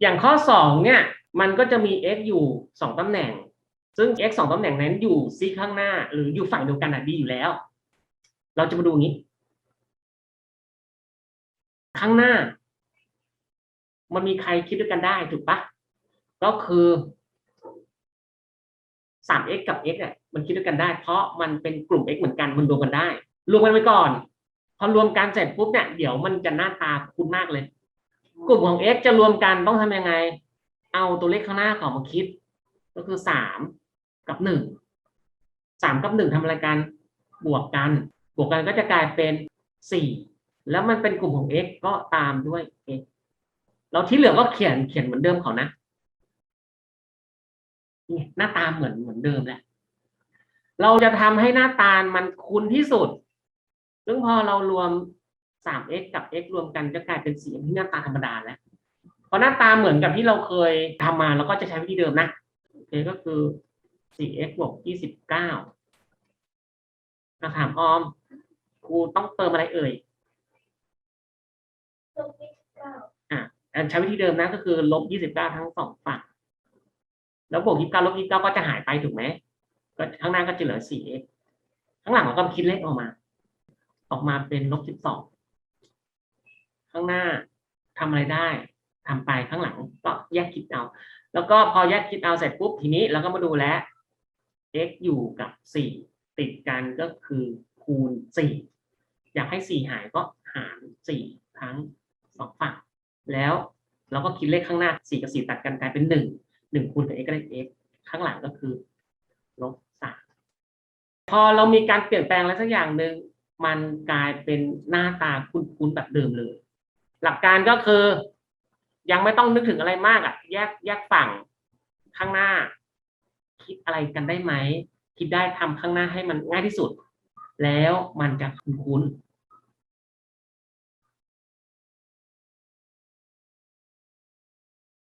อย่างข้อสองเนี่ย มันก็จะมี x อยู่สองตำแหน่ง ซึ่ง x สองตำแหน่งนั้นอยู่ซีข้างหน้า หรืออยู่ฝั่งเดียวกันอะดีอยู่แล้ว เราจะมาดูอย่างนี้ ข้างหน้า มันมีใครคิดด้วยกันได้ถูกปะก็คือสาม x กับ x เนี่ยมันคิดด้วยกันได้ เพราะมันเป็นกลุ่ม x เหมือนกันมันรวมกันได้รวมกันไว้ก่อน พอรวมกันเสร็จปุ๊บเนี่ยเดี๋ยวมันจะหน้าตาคุ้นมากเลย กลุ่มของ x จะรวมกันต้องทำยังไง เอาตัวเลขข้างหน้าของมาคิด ก็คือสามกับหนึ่งสามกับหนึ่งทำอะไรกัน บวกกัน บวกกันก็จะกลายเป็นสี่แล้วมันเป็นกลุ่มของ x ก็ตามด้วย x เราที่เหลือก็เขียนเขียนเหมือนเดิมเขานะนี่หน้าตาเหมือนเหมือนเดิมแหละ เราจะทำให้หน้าตามันคุ้นที่สุด ซึ่งพอเรารวม 3x กับ x รวมกันจะกลายเป็นสีที่หน้าตาธรรมดาแล้วเพราะหน้าตาเหมือนกับที่เราเคยทำมาแล้วก็จะใช้วิธีเดิมนะโอเคก็คือ 4x บวก29มาถามออมครูต้องเติมอะไรเอ่ยลบยี่สิบเก้าอะใช้วิธีเดิมนะก็คือลบ29 ทั้งสองฝั่งแล้วบวก29ลบ29ก็จะหายไปถูกไหมก็ข้างหน้าก็จะเหลือ 4x ข้างหลังเราก็คิดเลขออกมา ออกมาเป็นลบ12 ข้างหน้าทำอะไรได้ทำไปข้างหลังก็แยกคิดเอา แล้วก็พอแยกคิดเอาเสร็จปุ๊บทีนี้เราก็มาดูแล้ว x อยู่กับ 4 ติดกันก็คือคูณ 4 อยากให้ 4 หายก็หาร 4 ทั้งสองฝั่ง แล้วเราก็คิดเลขข้างหน้า 4 กับ 4 ตัดกันกลายเป็น 1 1คูณกับ x ก็ได้ x ข้างหลังก็คือลบ3พอเรามีการเปลี่ยนแปลงอะไรสักอย่างหนึ่งมันกลายเป็นหน้าตาคุ้นๆแบบเดิมเลย หลักการก็คือ ยังไม่ต้องนึกถึงอะไรมากอะ แยกแยกฝั่งข้างหน้า คิดอะไรกันได้ไหม คิดได้ทำข้างหน้าให้มันง่ายที่สุด แล้วมันจะคุ้นๆ